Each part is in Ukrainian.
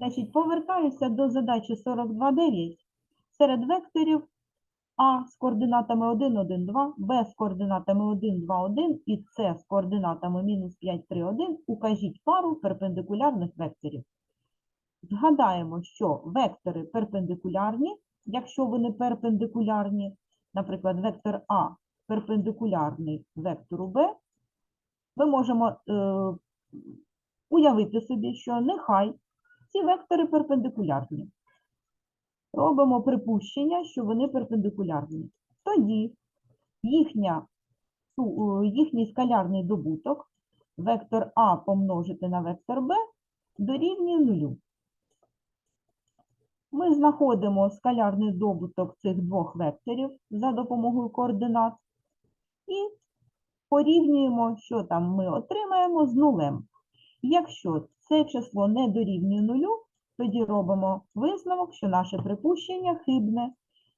Значить, повертаюся до задачі 42.9. Серед векторів А з координатами 1, 1, 2, Б з координатами 1, 2, 1 і С з координатами мінус 5, 3, 1 укажіть пару перпендикулярних векторів. Згадаємо, що вектори перпендикулярні, якщо вони перпендикулярні, наприклад, вектор А перпендикулярний вектору Б, ми можемо е, уявити собі, що нехай ці вектори перпендикулярні. Робимо припущення, що вони перпендикулярні. Тоді їхня, е, їхній скалярний добуток, вектор А помножити на вектор Б, дорівнює нулю. Ми знаходимо скалярний добуток цих двох векторів за допомогою координат і порівнюємо, що там ми отримаємо з нулем. Якщо це число не дорівнює нулю, тоді робимо висновок, що наше припущення хибне,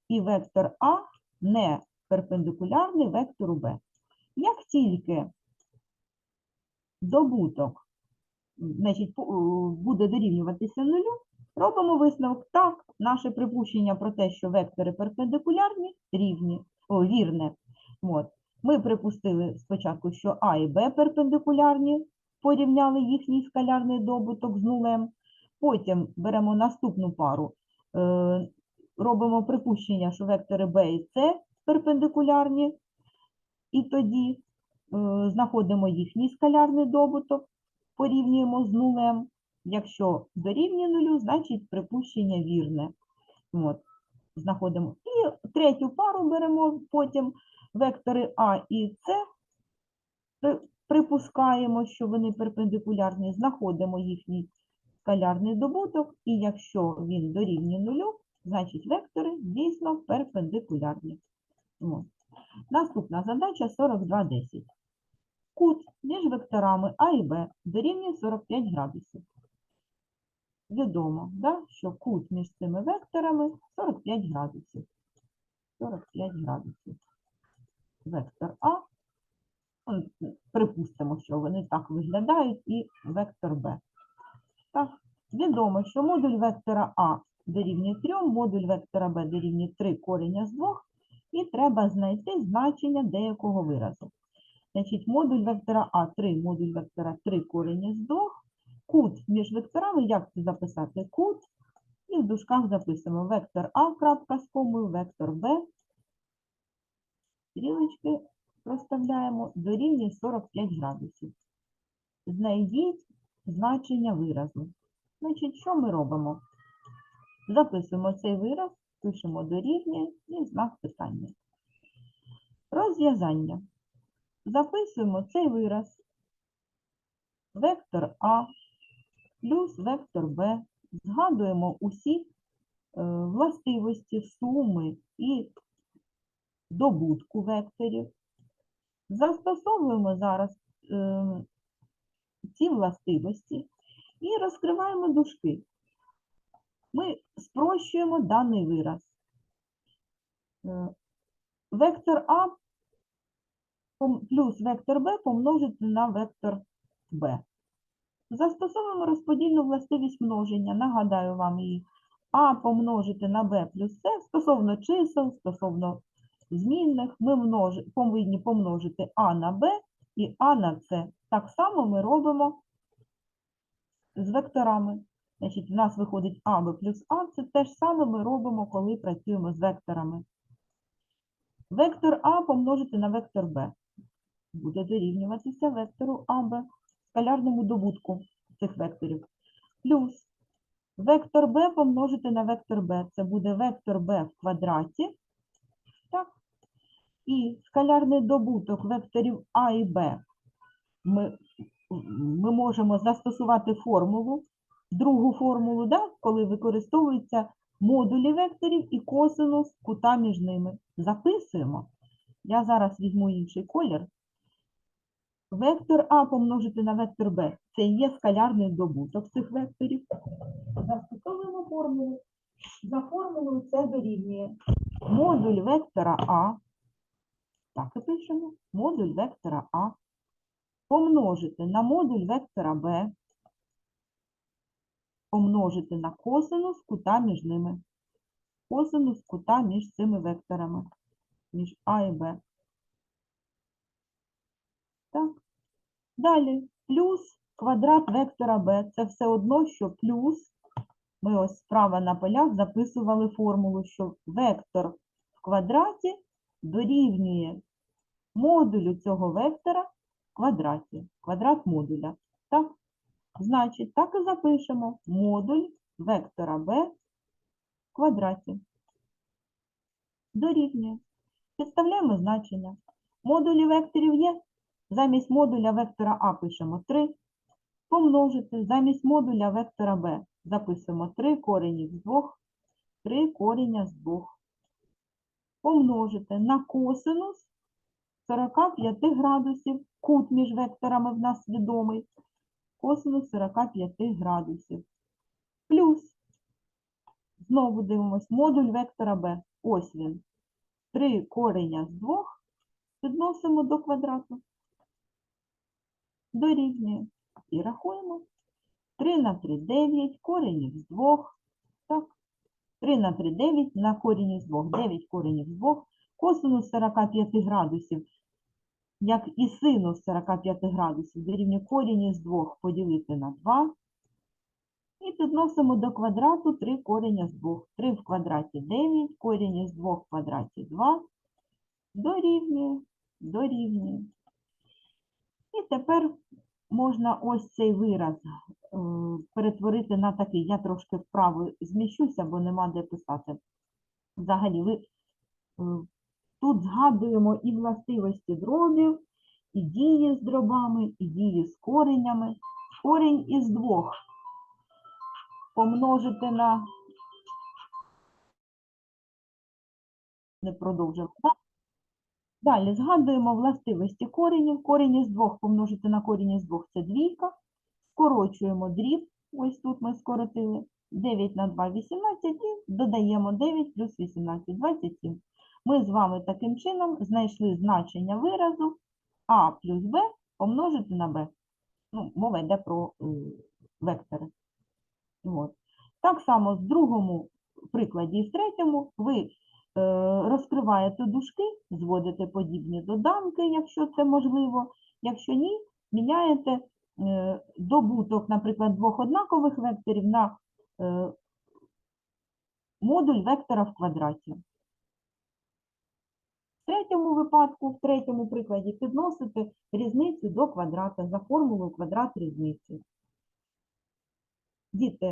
і вектор А не перпендикулярний вектору Б. Як тільки добуток значить, буде дорівнюватися нулю, робимо висновок, так, наше припущення про те, що вектори перпендикулярні, рівні, о, вірне. От. Ми припустили спочатку, що А і Б перпендикулярні, порівняли їхній скалярний добуток з нулем. Потім беремо наступну пару, е, робимо припущення, що вектори Б і С перпендикулярні, і тоді е, знаходимо їхній скалярний добуток, порівнюємо з нулем. Якщо дорівнює нулю, значить припущення вірне. От, знаходимо. І третю пару беремо потім вектори А і С, припускаємо, що вони перпендикулярні, знаходимо їхній скалярний добуток, і якщо він дорівнює нулю, значить вектори дійсно перпендикулярні. Наступна задача 42.10. Кут між векторами А і Б дорівнює 45 градусів. Відомо, да, що кут між цими векторами 45 градусів. 45 градусів. Вектор А. ну, Припустимо, що вони так виглядають, і вектор Б. Так, відомо, що модуль вектора А дорівнює 3, модуль вектора Б дорівнює 3 кореня з 2, і треба знайти значення деякого виразу. Значить, модуль вектора А 3, модуль вектора 3 корення з 2, кут між векторами, як це записати? Кут, і в дужках записуємо вектор А крапка з комою, вектор Б, стрілочки проставляємо, дорівнює 45 градусів. Знайдіть значення виразу. Значить, що ми робимо? Записуємо цей вираз, пишемо дорівнює і знак питання. Розв'язання. Записуємо цей вираз. Вектор А плюс вектор Б. Згадуємо усі е, властивості суми і добутку векторів. Застосовуємо зараз е, ці властивості і розкриваємо дужки. Ми спрощуємо даний вираз. Е, Вектор А плюс вектор Б помножити на вектор Б. Застосовуємо розподільну властивість множення. Нагадаю вам її. А помножити на Б плюс С стосовно чисел, стосовно змінних, ми множи- повинні помножити А на Б і А на С. Так само ми робимо з векторами. Значить, в нас виходить АБ плюс А. Це те ж саме ми робимо, коли працюємо з векторами. Вектор А помножити на вектор Б. Буде дорівнюватися вектору АБ, скалярному добутку цих векторів. Плюс вектор Б помножити на вектор Б. Це буде вектор Б в квадраті. І скалярний добуток векторів А і Б. Ми, ми можемо застосувати формулу, другу формулу, да? коли використовуються модулі векторів і косинус кута між ними. Записуємо. Я зараз візьму інший колір. Вектор А помножити на вектор Б. Це є скалярний добуток цих векторів. Застосовуємо формулу. За формулою це дорівнює модуль вектора А. Так і пишемо. Модуль вектора А. Помножити на модуль вектора Б. помножити на косинус кута між ними. Косинус кута між цими векторами, між А і Б. Так. Далі плюс квадрат вектора b. Це все одно, що плюс. Ми ось справа на полях записували формулу, що вектор в квадраті дорівнює модулю цього вектора в квадраті. Квадрат модуля. Так? Значить, так і запишемо модуль вектора b в квадраті. Дорівнює. Підставляємо значення. Модулі векторів є. Замість модуля вектора А пишемо 3. Помножити замість модуля вектора Б записуємо 3 коренів з 2, 3 кореня з 2. Помножити на косинус 45 градусів. Кут між векторами в нас відомий. Косинус 45 градусів. Плюс, знову дивимось, модуль вектора Б. Ось він. 3 кореня з 2 підносимо до квадрату дорівнює. І рахуємо. 3 на 3 – 9, коренів з 2. Так. 3 на 3 – 9, на корінь з 2. 9 коренів з 2. Косинус 45 градусів, як і синус 45 градусів, дорівнює корінь із 2 поділити на 2. І підносимо до квадрату 3 кореня з 2. 3 в квадраті 9, корінь із 2 в квадраті 2. Дорівнює, дорівнює. І тепер можна ось цей вираз перетворити на такий. Я трошки вправо зміщуся, бо нема де писати. Взагалі, ви, е, тут згадуємо і властивості дробів, і дії з дробами, і дії з коренями. Корінь із двох помножити на. Не продовжимо. Далі згадуємо властивості коренів. Корінь із 2 помножити на корінь із 2 – це двійка. Скорочуємо дріб, ось тут ми скоротили. 9 на 2 – 18 і додаємо 9 плюс 18 – 27. Ми з вами таким чином знайшли значення виразу а плюс b помножити на b. Ну, мова йде про е, вектори. От. Так само в другому прикладі і в третьому ви е, розкриваєте дужки, зводите подібні доданки, якщо це можливо. Якщо ні, міняєте добуток, наприклад, двох однакових векторів на е, модуль вектора в квадраті. В третьому випадку, в третьому прикладі, підносити різницю до квадрата за формулою квадрат різниці. Діти,